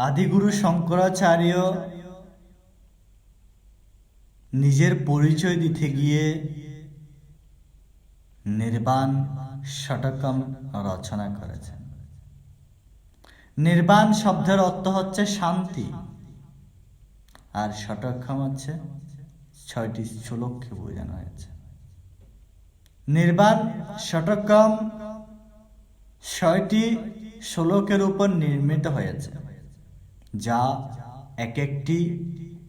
আদিগুরু শঙ্করাচার্য নিজের পরিচয় দিতে গিয়ে নির্বাণ শতকম রচনা করেছেন। নির্বাণ শব্দের অর্থ হচ্ছে শান্তি। আর শতকম হচ্ছে ছয়টি শ্লোককে বোঝানো হয়েছে। নির্বাণ শতকম ছয়টি শ্লোকের উপর নির্মিত হয়েছে। যা এক একটি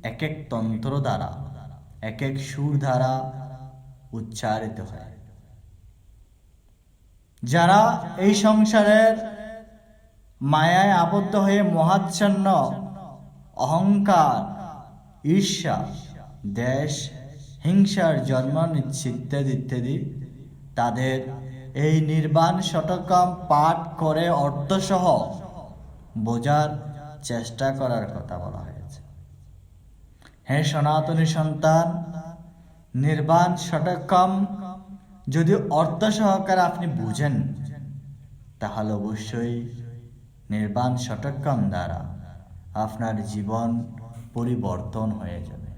এক এক তন্ত্র দ্বারা এক এক সুর দ্বারা উচ্চারিত হয়। যারা এই সংসারের মায়ায় আবদ্ধ হয়ে মহাচ্ছন্ন অহংকার, ঈর্ষা, দেশ, হিংসার জন্ম নিচ্ছে ইত্যাদি ইত্যাদি তাদের এই নির্বাণ শতকম পাঠ করে অর্থসহ বোঝার চেষ্টা করার কথা বলা হয়েছে। হে সনাতনী সন্তান, নির্বাণ শতকম যদি অর্থ সহকারে আপনি বুঝেন, তাহলে অবশ্যই নির্বাণ শতকম দ্বারা আপনার জীবন পরিবর্তন হয়ে যাবে।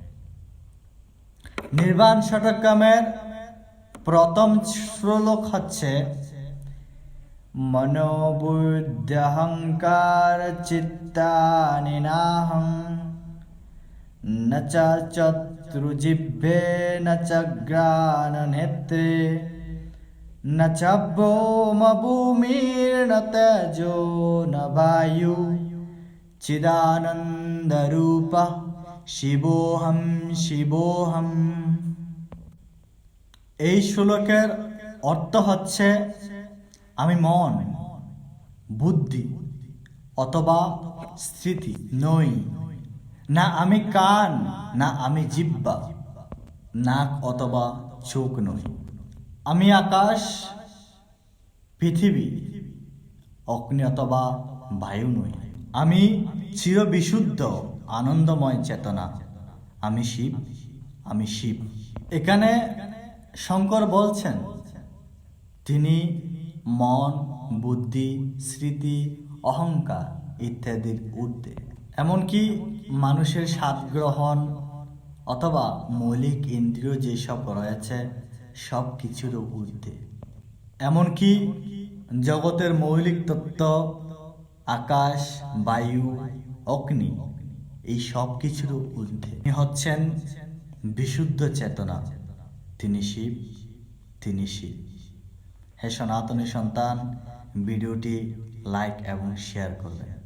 নির্বাণ শতকমের প্রথম শ্লোক হচ্ছে মনোবুদ্ধ্যহংকার চিত্তানি নাহং ন চ চতুর্জিভ্যে ন চ গ্রাণ নেত্রে ন চ ভৌম ভূমির্ন তেজো ন বায়ু শিবোহম শিবোহম এই শ্লোকের অর্থ হচ্ছে আমি মন, বুদ্ধি অথবা স্মৃতি নই। না আমি কান, না আমি জিব্বা, নাক অথবা চোখ নই। আমি আকাশ, পৃথিবী, অগ্নি অথবা বায়ু নই। আমি চিরবিশুদ্ধ, আনন্দময় চেতনা। আমি শিব আমি শিব। এখানে শঙ্কর বলছেন, তিনি মন, বুদ্ধি, স্মৃতি, অহংকার ইত্যাদির ঊর্ধ্বে। এমনকি মানুষের স্বাদ গ্রহণ অথবা মৌলিক ইন্দ্রিয় যেসব রয়েছে সব কিছুর ঊর্ধ্বে। এমনকি জগতের মৌলিক তত্ত্ব, আকাশ, বায়ু, অগ্নি, এই সব কিছুর ঊর্ধ্বে। তিনি হচ্ছেন বিশুদ্ধ চেতনা। তিনি শিব তিনি শিব। হে সনাতনী সন্তান ভিডিওটি লাইক এবং শেয়ার করবেন।